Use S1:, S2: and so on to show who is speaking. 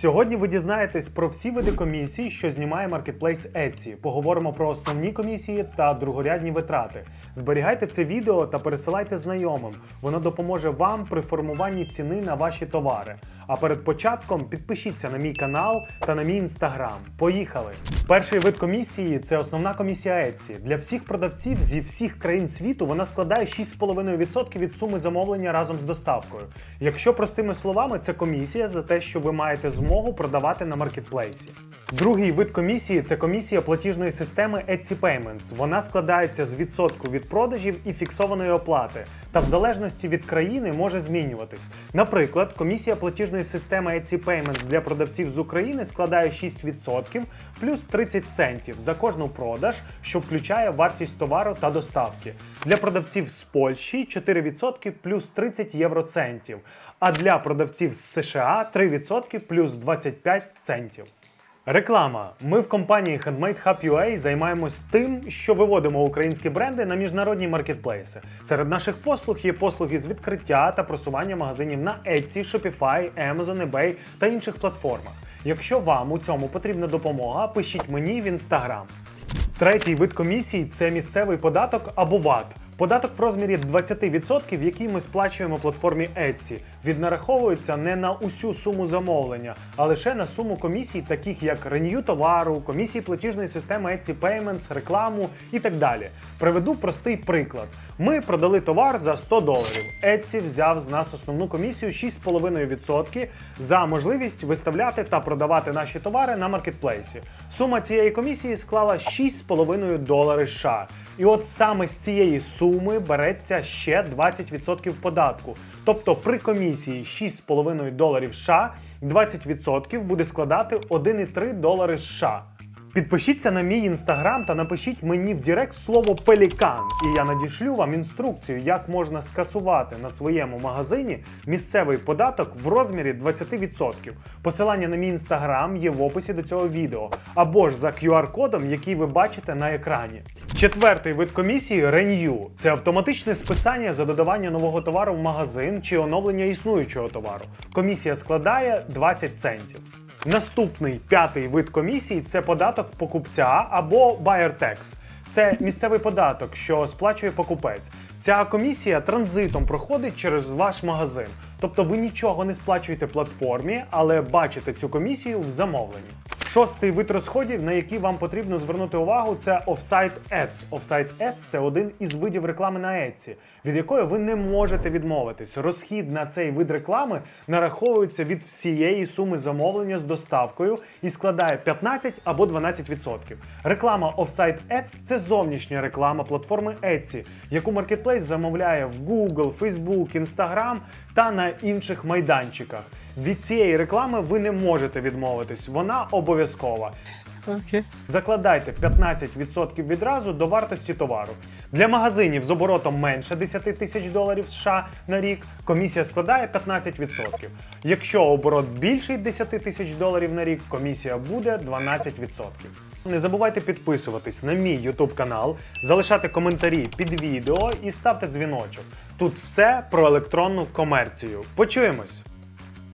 S1: Сьогодні ви дізнаєтесь про всі види комісій, що знімає маркетплейс Etsy. Поговоримо про основні комісії та другорядні витрати. Зберігайте це відео та пересилайте знайомим. Воно допоможе вам при формуванні ціни на ваші товари. А перед початком підпишіться на мій канал та на мій інстаграм. Поїхали! Перший вид комісії це основна комісія Etsy. Для всіх продавців зі всіх країн світу вона складає 6,5% від суми замовлення разом з доставкою. Якщо простими словами, це комісія за те, що ви маєте змогу продавати на маркетплейсі. Другий вид комісії це комісія платіжної системи Etsy Payments. Вона складається з відсотку від продажів і фіксованої оплати, та в залежності від країни може змінюватись. Наприклад, комісія платіжної системи Etsy Payments для продавців з України складає 6% плюс 30 центів за кожну продаж, що включає вартість товару та доставки. Для продавців з Польщі 4% плюс 30 євроцентів, а для продавців з США 3% плюс 25 центів. Реклама. Ми в компанії Handmade Hub UA займаємось тим, що виводимо українські бренди на міжнародні маркетплейси. Серед наших послуг є послуги з відкриття та просування магазинів на Etsy, Shopify, Amazon, eBay та інших платформах. Якщо вам у цьому потрібна допомога, пишіть мені в інстаграм. Третій вид комісії це місцевий податок або ВАТ. Податок в розмірі 20%, який ми сплачуємо платформі Etsy, віднараховується не на усю суму замовлення, а лише на суму комісій, таких як ренью товару, комісії платіжної системи Etsy Payments, рекламу і так далі. Приведу простий приклад. Ми продали товар за 100 доларів. Etsy взяв з нас основну комісію 6,5% за можливість виставляти та продавати наші товари на маркетплейсі. Сума цієї комісії склала 6,5 долари США. І от саме з цієї суми береться ще 20% податку. Тобто при комісії 6,5 доларів США 20% буде складати 1,3 долари США. Підпишіться на мій інстаграм та напишіть мені в Директ слово пелікан, і я надішлю вам інструкцію, як можна скасувати на своєму магазині місцевий податок в розмірі 20%. Посилання на мій інстаграм є в описі до цього відео, або ж за QR-кодом, який ви бачите на екрані. Четвертий вид комісії Renew – це автоматичне списання за додавання нового товару в магазин чи оновлення існуючого товару. Комісія складає 20 центів. Наступний п'ятий вид комісії це податок покупця або buyer tax. Це місцевий податок, що сплачує покупець. Ця комісія транзитом проходить через ваш магазин. Тобто ви нічого не сплачуєте платформі, але бачите цю комісію в замовленні. Шостий вид розходів, на який вам потрібно звернути увагу, це Offsite Ads. Offsite Ads – це один із видів реклами на Etsy, від якої ви не можете відмовитись. Розхід на цей вид реклами нараховується від всієї суми замовлення з доставкою і складає 15 або 12%. Реклама Offsite Ads – це зовнішня реклама платформи Etsy, яку маркетплейс замовляє в Google, Facebook, Instagram та на інших майданчиках. Від цієї реклами ви не можете відмовитись, вона обов'язкова.
S2: Окей.
S1: Закладайте 15% відразу до вартості товару. Для магазинів з оборотом менше 10 тисяч доларів США на рік комісія складає 15%. Якщо оборот більший 10 тисяч доларів на рік, комісія буде 12%. Не забувайте підписуватись на мій YouTube канал, залишати коментарі під відео і ставте дзвіночок. Тут все про електронну комерцію. Почуємось!